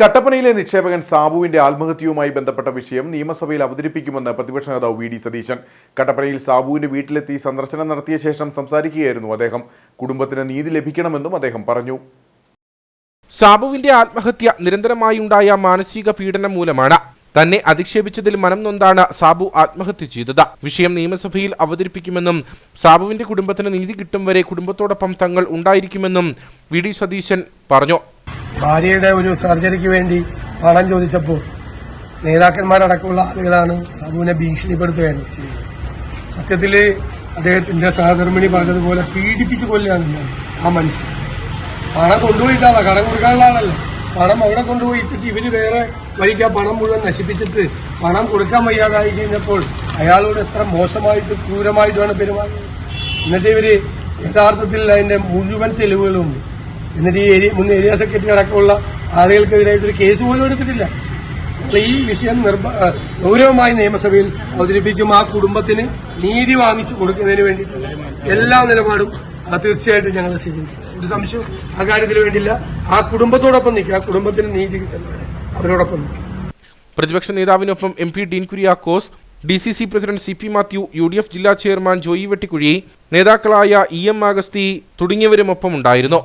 കട്ടപ്പനയിലെ നിക്ഷേപകൻ സാബുവിന്റെ ആത്മഹത്യയുമായി ബന്ധപ്പെട്ട വിഷയം നിയമസഭയിൽ അവതരിപ്പിക്കുമെന്ന് പ്രതിപക്ഷ നേതാവ് വി ഡി സതീശൻ. കട്ടപ്പനയിൽ സാബുവിന്റെ വീട്ടിലെത്തി സന്ദർശനം നടത്തിയ ശേഷം സംസാരിക്കുകയായിരുന്നു അദ്ദേഹം. കുടുംബത്തിന് നീതി ലഭിക്കണമെന്നും അദ്ദേഹം പറഞ്ഞു. സാബുവിന്റെ ആത്മഹത്യ നിരന്തരമായി ഉണ്ടായ മാനസിക പീഡനം മൂലമാണ്. തന്നെ അധിക്ഷേപിച്ചതിൽ മനം നൊന്താണ് സാബു ആത്മഹത്യ ചെയ്തത്. വിഷയം നിയമസഭയിൽ അവതരിപ്പിക്കുമെന്നും സാബുവിന്റെ കുടുംബത്തിന് നീതി കിട്ടും വരെ കുടുംബത്തോടൊപ്പം തങ്ങൾ ഉണ്ടായിരിക്കുമെന്നും വി ഡി സതീശൻ പറഞ്ഞു. ഭാര്യയുടെ ഒരു സർജറിക്ക് വേണ്ടി പണം ചോദിച്ചപ്പോൾ നേതാക്കന്മാരടക്കമുള്ള ആളുകളാണ് സാബുവിനെ ഭീഷണിപ്പെടുത്തുകയാണ് ചെയ്തത് സത്യത്തിൽ അദ്ദേഹത്തിന്റെ സഹധർമ്മിണി പറഞ്ഞതുപോലെ പീഡിപ്പിച്ച് കൊല്ലുകയാണ് ആ മനുഷ്യൻ. പണം കൊണ്ടുപോയിട്ടാണ് കടം കൊടുക്കാനുള്ള ആളല്ല. പണം അവിടെ കൊണ്ടുപോയിട്ട് ഇവർ വേറെ വഴിക്ക് പണം മുഴുവൻ നശിപ്പിച്ചിട്ട് പണം കൊടുക്കാൻ വയ്യാതായി കഴിഞ്ഞപ്പോൾ അയാളോട് എത്ര മോശമായിട്ട് ക്രൂരമായിട്ടാണ് പെരുമാറുന്നത്. എന്നിട്ട് ഇവർ യഥാർത്ഥത്തിൽ അതിന്റെ മുഴുവൻ തെളിവുകളും ഉണ്ട് എന്നിട്ട് ഈ ഏരിയ മുൻ ഏരിയ സെക്രട്ടറി അടക്കമുള്ള ആളുകൾക്കെതിരായിട്ടൊരു കേസ് പോലും എടുത്തിട്ടില്ല. ഈ വിഷയം നിർബ ഗൗരവമായി നിയമസഭയിൽ അവതരിപ്പിക്കും ആ കുടുംബത്തിന് നീതി വാങ്ങിച്ചു കൊടുക്കുന്നതിന് വേണ്ടിയിട്ടുള്ള എല്ലാ നിലപാടും തീർച്ചയായിട്ടും ഞങ്ങൾ സ്വീകരിക്കും. ഒരു സംശയം ആ കാര്യത്തിൽ വേണ്ടിയില്ല. ആ കുടുംബത്തോടൊപ്പം നിൽക്കുക. ആ കുടുംബത്തിന് നീതി കിട്ടുന്നവരെ അവരോടൊപ്പം നിൽക്കും പ്രതിപക്ഷ നേതാവിനൊപ്പം M P Dean Kuriakose D C C president C P Mathew U D F ജില്ലാ ചെയർമാൻ ജോയി വെട്ടിക്കുഴി നേതാക്കളായ ഇ എം ആഗസ്തി തുടങ്ങിയവരുമൊപ്പം ഉണ്ടായിരുന്നു